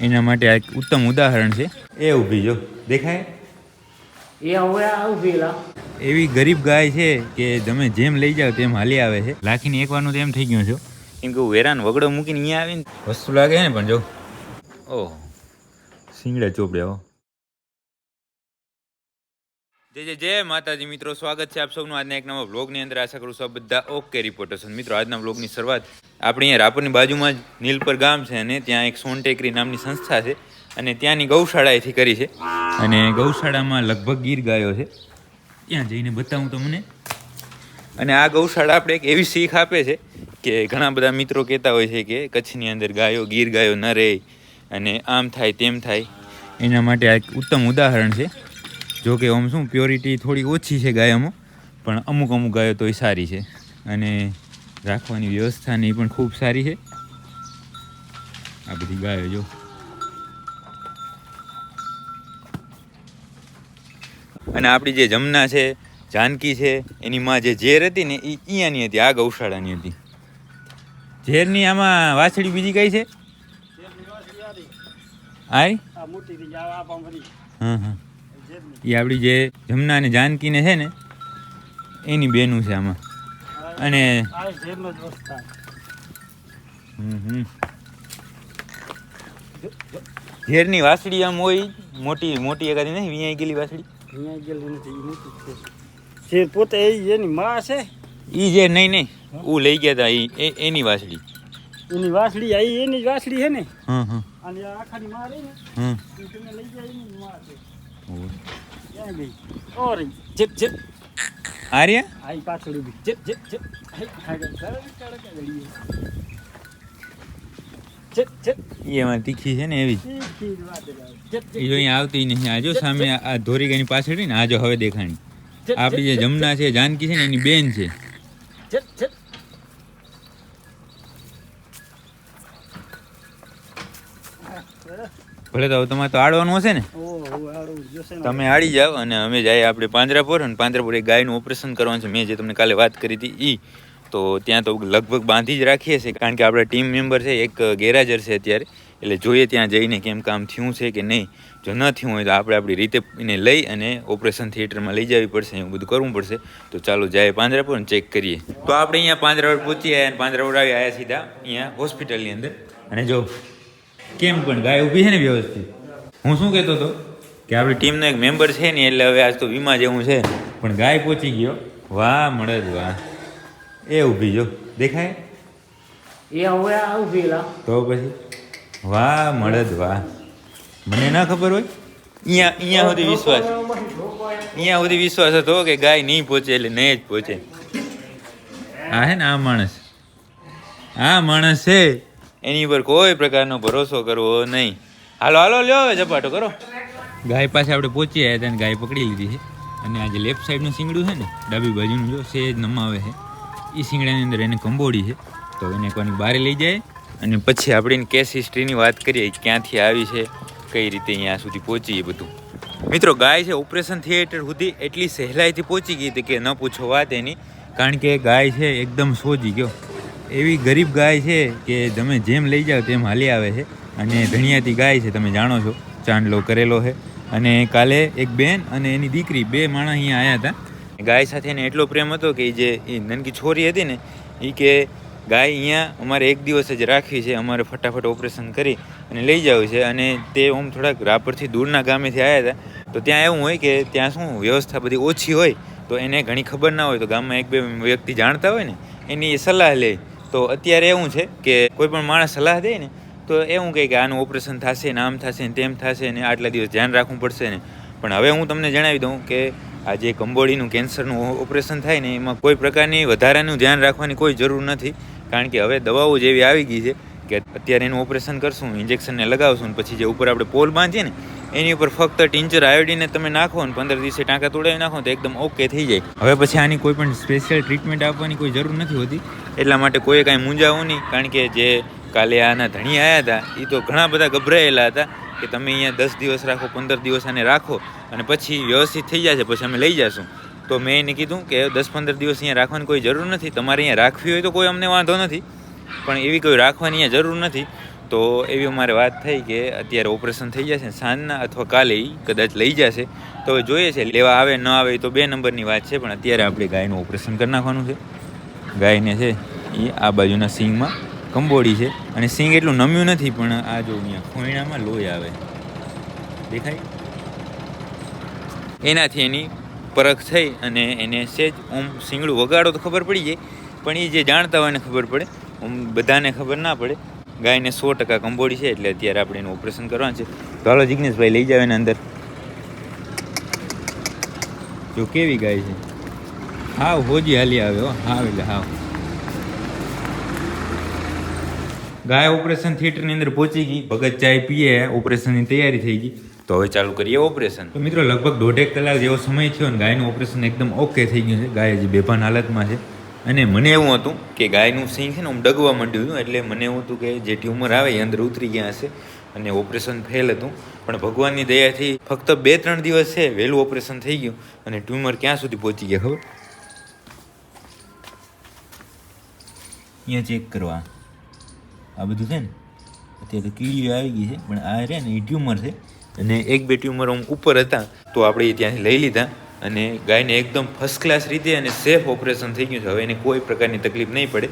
એના માટે આ એક ઉત્તમ ઉદાહરણ છે. એ ઊભી જો દેખાય? એ હવે આ એવી ગરીબ ગાય છે કે તમે જેમ લઈ જાઓ તેમ હાલી આવે છે. લાખીને એકવારનું તો એમ થઈ ગયું છે. કેમ કે હું વેરાન વગડો મૂકીને અહીંયા આવીને વસ્તુ લાગે ને પણ જો. ઓહ. સિંગડા ચોપડે હો જે જય, માતાજી મિત્રો, સ્વાગત છે આપ સૌનું આજના એક નવા વ્લોગની અંદર. આશા કરું છું બધા ઓકે રિપોર્ટર્સ મિત્રો, આજના વ્લોગની શરૂઆત આપણે અહીંયા રાપરની બાજુમાં જ નીલપર ગામ છે અને ત્યાં એક સોનટેકરી નામની સંસ્થા છે અને ત્યાંની ગૌશાળાએથી કરી છે. અને ગૌશાળામાં લગભગ ગીર ગાયો છે. ત્યાં જઈને બતાવું તમને અને આ ગૌશાળા આપણે એક એવી શીખ આપે છે કે ઘણા બધા મિત્રો કહેતા હોય છે કે કચ્છની અંદર ગાયો, ગીર ગાયો ન રહે અને આમ થાય તેમ થાય. એના માટે આ એક ઉત્તમ ઉદાહરણ છે. જો કે આમ શું પ્યોરિટી થોડી ઓછી છે ગાયોમાં પણ અમુક અમુક ગાયો તો એ સારી છે. અને રાખવાની વ્યવસ્થાની પણ ખૂબ સારી છે. આ બધી ગાયો જો. અને આપણી જે જમના છે જાનકી છે એની માં જે ઝેર હતી ને એ અહીંયાની હતી આ ગૌશાળાની હતી. ઝેરની આમાં વાછડી બીજી કઈ છે? હા હા. એ આપણી જે જમના અને જાનકીને છે ને એની બેનું છે આમાં. અને. ઝેરની વાસળી આમ હોય મોટી મોટી એકાદી નહીં વિયાઈ ગયેલી વાસડી અહીંયા ગયેલી નથી ઈ મોટી જ છે. શેર પોતે એની માં છે ઈ જે નહીં નહીં હું લઈ ગયા હતા ઈ એ- એની વાસડી એની વાસડી આ એની જ વાસળી છે ને. હા હા અને આખાની માં રહી ને હા તમે લઈ ગયા એની માં છે. ઓહ. ક્યાં ગઈ ઓરે જીત જીત આર્યા આઈ પાછળ ગળી જીત જીત ઈ એમાં તીખી છે ને એવી. એ જો અહીંયા આવતી નહીં. આજો સામે આ- ધોરી ગાયની પાછળ ને આજો હવે દેખાણી. આપણી જે. જમના છે જાનકી છે ને એની બેન છે. ભલે તો તમારે તો આડવાનું હશે ને? તમે આડી જાઓ અને અમે જઈએ આપણે પાંજરાપુર અને પાંજરાપુર એક ગાયનું ઓપરેશન કરવાનું છે. મેં જે તમને કાલે વાત કરી હતી એ તો ત્યાં તો લગભગ બાંધી જ રાખીએ છીએ કારણ કે આપણા ટીમ મેમ્બર છે એક ગેરહાજર છે અત્યારે. એટલે જોઈએ ત્યાં જઈને કેમ કામ થયું છે કે નહીં. જો ન થયું હોય તો આપણે આપણી રીતે એને લઈ અને ઓપરેશન થિયેટરમાં લઈ જવી પડશે એવું બધું કરવું પડશે. તો ચાલો જાય પાંજરાપુર ચેક કરીએ. તો આપણે અહીંયા પાંજરાપુર પહોંચી આવ્યા અને પાંજરાપુર આવી આવ્યા સીધા અહીંયા હોસ્પિટલની અંદર. અને જો કેમ પણ ગાય ઊભી છે ને વ્યવસ્થિત? હું શું કહેતો હતો? કે આપણી ટીમનો એક મેમ્બર છે ને એટલે હવે આજ તો વીમા જેવું છે. પણ ગાય પહોંચી ગયો. વાહ મળદ વાહ. એ ઊભી જો. દેખાય? એ હવે આ તો પછી? વાહ મળદ વાહ. મને ના ખબર હોય? અહીંયા અહીંયા સુધી વિશ્વાસ. અહીંયા સુધી વિશ્વાસ હતો કે ગાય નહીં પહોંચે એટલે નહીં જ પહોંચે આ હે ને આ માણસ. આ માણસ છે. એની પર કોઈ પ્રકારનો ભરોસો કરવો નહીં. હાલો હાલો, લ્યો ઝપાટો કરો. ગાય પાસે આપણે પહોંચી આવ્યા હતા ગાય પકડી લીધી છે. અને આ જે લેફ્ટ સાઈડનું શીંગડું છે ને, ડાબી બાજુનું જો, સેજ નમાવે છે. એ શીંગડાની અંદર એને કંબોડી છે. તો એને કોની બારે લઈ જાય અને પછી આપણે એની કેસ હિસ્ટ્રીની વાત કરીએ ક્યાંથી આવી છે, કઈ રીતે અહીંયા સુધી પહોંચી એ બધું. મિત્રો, ગાય છે ઓપરેશન થિયેટર સુધી એટલી સહેલાઈથી પહોંચી ગઈ હતી કે ન પૂછો વાત એની. કારણ કે ગાય છે એકદમ સોજી, ગયો. એવી ગરીબ ગાય છે કે તમે જેમ લઈ જાઓ તેમ હાલી આવે છે. અને ધણિયાતી ગાય છે, તમે જાણો છો. ચાંદલો કરેલો છે. અને કાલે એક બેન અને એની દીકરી, બે માણસ અહીંયા આવ્યા હતા. ગાય સાથે એને એટલો પ્રેમ હતો કે જે એ નનકી છોરી હતી ને એ કે ગાય અહીંયા અમારે એક દિવસ જ રાખવી છે, અમારે ફટાફટ ઓપરેશન કરી અને લઈ જવું છે. અને તે આમ થોડાક રાપરથી દૂરના ગામેથી આવ્યા હતા. તો ત્યાં એવું હોય કે ત્યાં શું વ્યવસ્થા બધી ઓછી હોય, તો એને ઘણી ખબર ના હોય. તો ગામમાં એક બે વ્યક્તિ જાણતા હોય ને, એની સલાહ લે. તો અત્યારે એવું છે કે કોઈ પણ માણસ સલાહ દે ને, તો એવું કહે કે આનું ઓપરેશન થશે ને, આમ થશે ને, તેમ થશે ને, આટલા દિવસ ધ્યાન રાખવું પડશે ને. પણ હવે હું તમને જણાવી દઉં કે આ જે કંબોડીનું કેન્સરનું ઓપરેશન થાય ને, એમાં કોઈ પ્રકારની વધારાનું ધ્યાન રાખવાની કોઈ જરૂર નથી. કારણ કે હવે દવાઓ જેવી આવી ગઈ છે કે અત્યારે એનું ઓપરેશન કરશું ઇન્જેક્શનને લગાવશું પછી જે ઉપર આપણે પોલ બાંધીએ ને એની ઉપર ફક્ત ટિંચર આયોડીને તમે નાખો ને પંદર દિવસે ટાંકા તોડાવી નાખો તો એકદમ ઓકે થઈ જાય. હવે પછી આની કોઈ પણ સ્પેશિયલ ટ્રીટમેન્ટ આપવાની કોઈ જરૂર નથી હોતી. એટલા માટે કોઈએ કાંઈ મૂંઝાવું નહીં, કારણ કે જે કાલે આના ધણી આવ્યા હતા એ તો ઘણા બધા ગભરાયેલા હતા કે તમે અહીંયા દસ દિવસ રાખો, પંદર દિવસ આને રાખો અને પછી વ્યવસ્થિત થઈ જશે, પછી અમે લઈ જશું. તો મેં એને કીધું કે દસ પંદર દિવસ અહીંયા રાખવાની કોઈ જરૂર નથી. તમારે અહીંયા રાખવી હોય તો કોઈ અમને વાંધો નથી. પણ એવી કોઈ રાખવાની અહીંયા જરૂર નથી. તો એવી અમારે વાત થઈ કે અત્યારે ઓપરેશન થઈ જશે, સાંજના અથવા કાલે કદાચ લઈ જશે. તો હવે જોઈએ છે, લેવા આવે, ન આવે તો બે નંબરની વાત છે, પણ અત્યારે આપણે ગાયનું ઓપરેશન કરી નાખવાનું છે. ગાયને છે એ આ બાજુના સિંગમાં કંબોડી છે. અને સિંગ એટલું નમ્યું નથી, પણ આ જો અહીંયા ખોઈણામાં લોહી આવે. દેખાય? એનાથી એની પરખ થઈ અને એને સેજ ઓમ સિંગડું વગાડો તો ખબર પડી જાય, પણ એ જે જાણતા હોય એને ખબર પડે. ઓમ બધાને ખબર ના પડે. ગાયને સો ટકા કંબોડી છે એટલે અત્યારે આપણે એનું ઓપરેશન કરવાનું છે. તો હાલો જિગ્નેશભાઈ લઈ જાવ એને અંદર. જો કેવી ગાય છે. હાવ હોજી હાલી આવે હો. હાવ એટલે હાવ. ગાય ઓપરેશન થિયેટરની અંદર પહોંચી ગઈ. ભગત ચાય પીએ, ઓપરેશનની તૈયારી થઈ ગઈ. તો હવે ચાલુ કરીએ ઓપરેશન. તો મિત્રો લગભગ દોઢેક કલાક જેવો સમય થયો ને ગાયનું ઓપરેશન એકદમ ઓકે થઈ ગયું છે. ગાય હજી બેભાન હાલતમાં છે. અને મને એવું હતું કે ગાયનું સિંગ છે ને હું ડગવા માંડ્યું હતું, એટલે મને એવું હતું કે જે ટ્યુમર આવે એ અંદર ઉતરી ગયા હશે અને ઓપરેશન ફેલ હતું. પણ ભગવાનની દયાથી ફક્ત બે ત્રણ દિવસ છે, વહેલું ઓપરેશન થઈ ગયું અને ટ્યુમર ક્યાં સુધી પહોંચી ગયા, ખબર? અહીંયા ચેક કરવા. આ બધું છે ને, અત્યારે કીડીઓ આવી ગઈ છે, પણ આ રહે ને, એ ટ્યુમર છે. અને એક બે ટ્યુમર ઉપર હતા, તો આપણે ત્યાંથી લઈ લીધા. અને ગાયને એકદમ ફર્સ્ટ ક્લાસ રીતે અને સેફ ઓપરેશન થઈ ગયું છે. હવે એને કોઈ પ્રકારની તકલીફ નહીં પડે.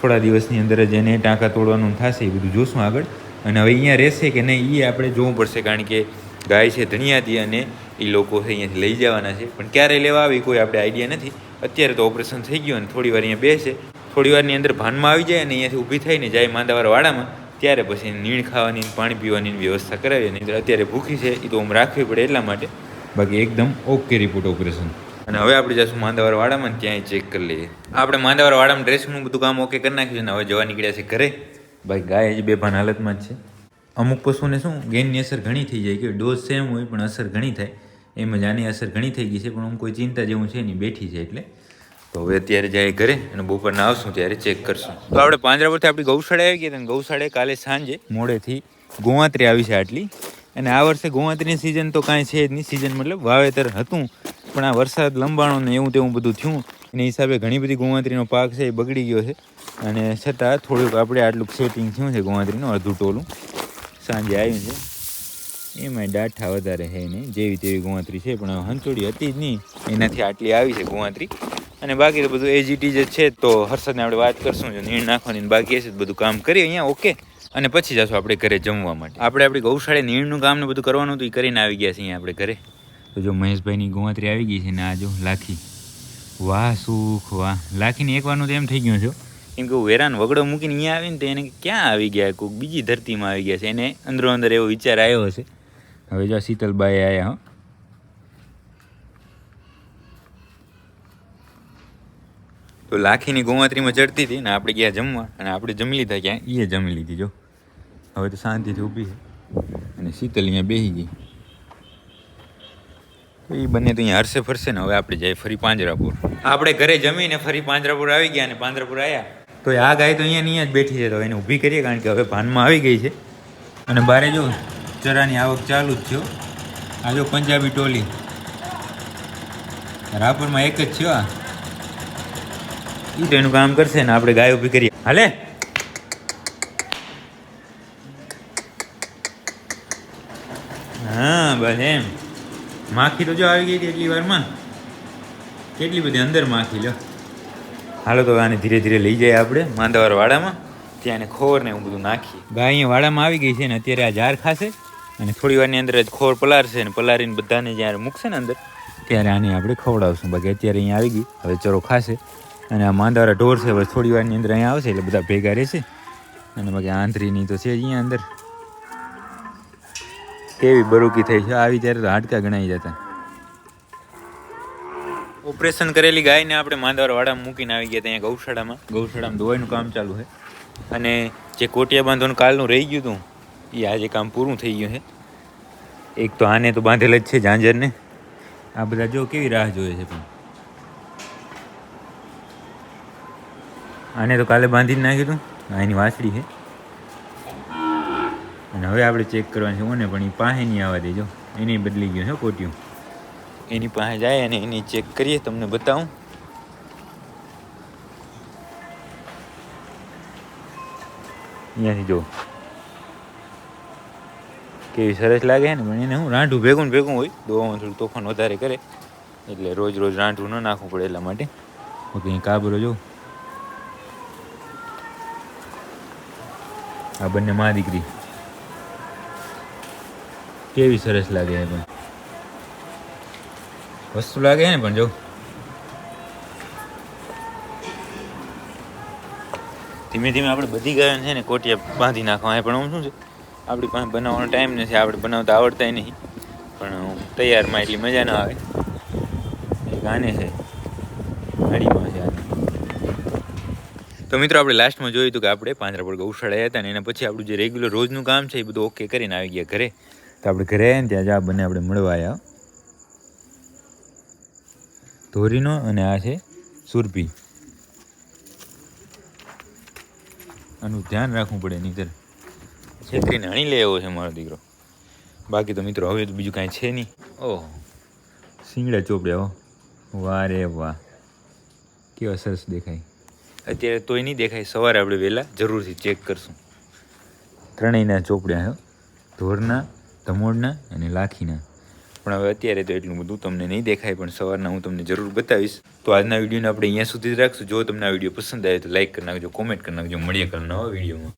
થોડા દિવસની અંદર જ એને ટાંકા તોડવાનું થશે એ બધું જોશું આગળ. અને હવે અહીંયા રહેશે કે નહીં એ આપણે જોવું પડશે, કારણ કે ગાય છે ધણિયાથી અને એ લોકો અહીંયાથી લઈ જવાના છે. પણ ક્યારે લેવા આવી કોઈ આપણે આઈડિયા નથી. અત્યારે તો ઓપરેશન થઈ ગયું અને થોડી વાર અહીંયા બેસે. થોડી વારની અંદર ભાનમાં આવી જાય અને અહીંયાથી ઊભી થઈને જાય માંદાવાર વાડામાં. ત્યારે પછી નીણ ખાવાની પાણી પીવાની વ્યવસ્થા કરાવીએ. નહીં અત્યારે ભૂખી છે એ તો આમ રાખવી પડે એટલા માટે. બાકી એકદમ ઓકે રિપોર્ટ ઓપરેશન અને હવે આપણે જઈશું માંદાવાર વાડામાં ત્યાંય ચેક કરી લઈએ. આપણે માંદાવાર વાડામાં ડ્રેસિંગનું બધું કામ ઓકે કરી નાખ્યું છે હવે જવા નીકળ્યા છે ઘરે. ભાઈ ગાય હજી બેભાન હાલતમાં જ છે. અમુક પશુને શું ગેનની અસર ઘણી થઈ જાય. કે ડોઝ સેમ હોય પણ અસર ઘણી થાય. એમ જ આની અસર ઘણી થઈ ગઈ છે, પણ આમ કોઈ ચિંતા જેવું છે નહીં, બેઠી છે એટલે. તો હવે અત્યારે જાય ઘરે અને બપોરના આવશું ત્યારે ચેક કરશું. તો આપણે પાંજરા પરથી આપણી ગૌશાળા આવી ગઈ અને ગૌશાળાએ કાલે સાંજે મોડેથી ગોવાત્રી આવી છે આટલી. અને આ વર્ષે ગોવાત્રીની સિઝન તો કાંઈ છે જ નહીં. સિઝન મતલબ વાવેતર હતું, પણ આ વરસાદ લંબાણો ને એવું તેવું બધું થયું. એના હિસાબે ઘણી બધી ગોવાત્રીનો પાક છે એ બગડી ગયો છે. અને છતાં થોડુંક આપણે આટલું સેટિંગ થયું છે ગોવાત્રીનું, અડધું ટોલું. સાંજે આવ્યું છે. એમાંય ડાઠા વધારે છે નહીં. જેવી તેવી ગોવાત્રી છે, પણ હંચોડી હતી જ નહીં. એનાથી આટલી આવી છે ગોવાત્રી. અને બાકી તો બધું એજીટી જે છે, તો હર્ષદને આપણે વાત કરશું, જો નીણ નાખવાની બાકી હશે બધું કામ કરીએ અહીંયા. ઓકે અને પછી જશું આપણે ઘરે જમવા માટે. આપણે આપણી ગૌશાળે નીણનું કામ ને બધું કરવાનું હતું એ કરીને આવી ગયા છીએ આપણે ઘરે. તો જો મહેશભાઈની ગોવાત્રી આવી ગઈ છે ને આ જો લાખી. વાહ, સુખ, વાહ. લાખીને એક વારનું તો એમ થઈ ગયું છે કેમ કે વેરાન વગડો મૂકીને અહીંયા આવીને તો એને ક્યાં આવી ગયા? કોઈક બીજી ધરતીમાં આવી ગયા છે. એને અંદરો અંદર એવો વિચાર આવ્યો હશે. હવે જો શીતલબાઈ આવ્યા હો. તો લાખીની ગોમાત્રીમાં ચડતી હતી ને આપણે ગયા જમવા, અને આપણે જમી લીધા ક્યાં? એ જમી લીધી, જો. હવે તો શાંતિથી ઊભી છે. અને શીતલ અહીંયા બેસી ગઈ. તો એ બંને તો અહીંયા હરશે ફરશે ને હવે આપણે જઈએ ફરી પાંજરાપુર. આપણે ઘરે જમીને ફરી પાંજરાપુર આવી ગયા અને પાંજરાપુર આવ્યા તો આ ગાય તો અહીંયા અહીંયા જ બેઠી છે, તો એને ઊભી કરીએ કારણ કે હવે ભાનમાં આવી ગઈ છે. અને બારે જો ચરાની આવક ચાલુ જ છે આ જો પંજાબી ટોલી. રાપરમાં એક જ છે આ. એ તો એનું કામ કરશે ને આપણે ગાય ઊભી કરીએ. હાલે હા બસ એમ. માખી તો જો આવી ગઈ હતી એટલી વારમાં. કેટલી બધી અંદર માખી લો. હાલો તો આને ધીરે ધીરે લઈ જાય આપણે, માંદાવાર વાડામાં. ત્યાં ખોર ને એવું બધું નાખી ગાય અહીંયા વાડામાં આવી ગઈ છે ને અત્યારે આ ઝાર ખાશે અને થોડી વારની અંદર જ ખોર પલારશે ને પલારીને બધાને જ્યારે મૂકશે ને અંદર, ત્યારે આને આપણે ખવડાવશું. બાકી અત્યારે અહીંયા આવી ગઈ, હવે ચરો ખાશે અને આ માંદાવાળા ઢોર છે, હવે થોડી વારની અંદર અહીંયા આવશે એટલે બધા ભેગા રહેશે. અને બાકી આંતરીની તો છે જ અહીંયા અંદર. કેવી બરુકી થઈ છે? આવી ત્યારે તો હાડકા ગણાઈ જતા. ઓપરેશન કરેલી ગાયને આપણે માંદવાર વાડામાં મૂકીને આવી ગયા ત્યાં ગૌશાળામાં. ગૌશાળામાં દવાઈનું કામ ચાલુ છે. અને જે કોટિયા બાંધવાનું કાલનું રહી ગયું હતું, એ આજે કામ પૂરું થઈ ગયું છે. એક તો આને તો બાંધેલ જ છે ઝાંઝરને. આ બધા જો કેવી રાહ જોઈએ છે પણ. આને તો કાલે બાંધી જ નાખ્યું હતું. આ એની વાસળી છે. અને હવે આપણે ચેક કરવાનું છે ઓને પણ એ પાસે નહીં આવવા દેજો. એની બદલી ગયું છે કોટિયું. એની પાસે જાય અને એની ચેક કરીએ તમને બતાવું. અહીંયાથી જો કેવી સરસ લાગે છે ને પણ એને હું રાંઢું ભેગું ભેગું હોય દોવામાં થોડું તોફાન વધારે કરે એટલે રોજ રોજ રાંઢું ન નાખવું પડે એટલા માટે. ઓકે અહીં કાબરો જો આ બંને મા દીકરી. કેવી સરસ લાગે એ પણ. વસ્તુ લાગે ને પણ જો. ધીમે ધીમે આપણે બધી ગયા છે ને કોટિયા બાંધી નાખવા પણ હું શું છે? આપણી પાસે બનાવવાનો ટાઈમ નથી, આપણે બનાવતા આવડતા નહીં. પણ તૈયારમાં એટલી મજા ના આવે. ગાને છે. છે આને તો મિત્રો, આપણે લાસ્ટમાં જોયું હતું કે આપણે પાંજરાપોળ ગૌશાળા હતા અને એના પછી આપણું જે રેગ્યુલર રોજનું કામ છે એ બધું ઓકે કરીને આવી ગયા ઘરે. તો આપણે ઘરે આવીને ત્યાં જ, બંને આપણે મળવા આવ્યા ધોરીનો અને આ છે સુરપી આનું ધ્યાન રાખવું પડે નીતર છેતરીને હણી લે એવો છે મારો દીકરો. બાકી તો મિત્રો, હવે તો બીજું કાંઈ છે નહીં. ઓહ સિંગડા ચોપડ્યા હો. વાહ રે વાહ. કેવા સરસ દેખાય. અત્યારે તોય નહીં દેખાય, સવારે આપણે વહેલા જરૂરથી ચેક કરશું. ત્રણેયના ચોપડ્યા ધોરના ધમોડના અને લાખીના. પણ હવે અત્યારે તો એટલું બધું તમને નહીં દેખાય, પણ સવારના હું તમને જરૂર બતાવીશ. તો આજના વિડીયોને આપણે અહીંયા સુધી જ રાખશું. જો તમને આ વીડિયો પસંદ આવે તો લાઈક કરી નાખજો કોમેન્ટ કરી નાખજો, મળીએ કાલ નવા વિડીયોમાં.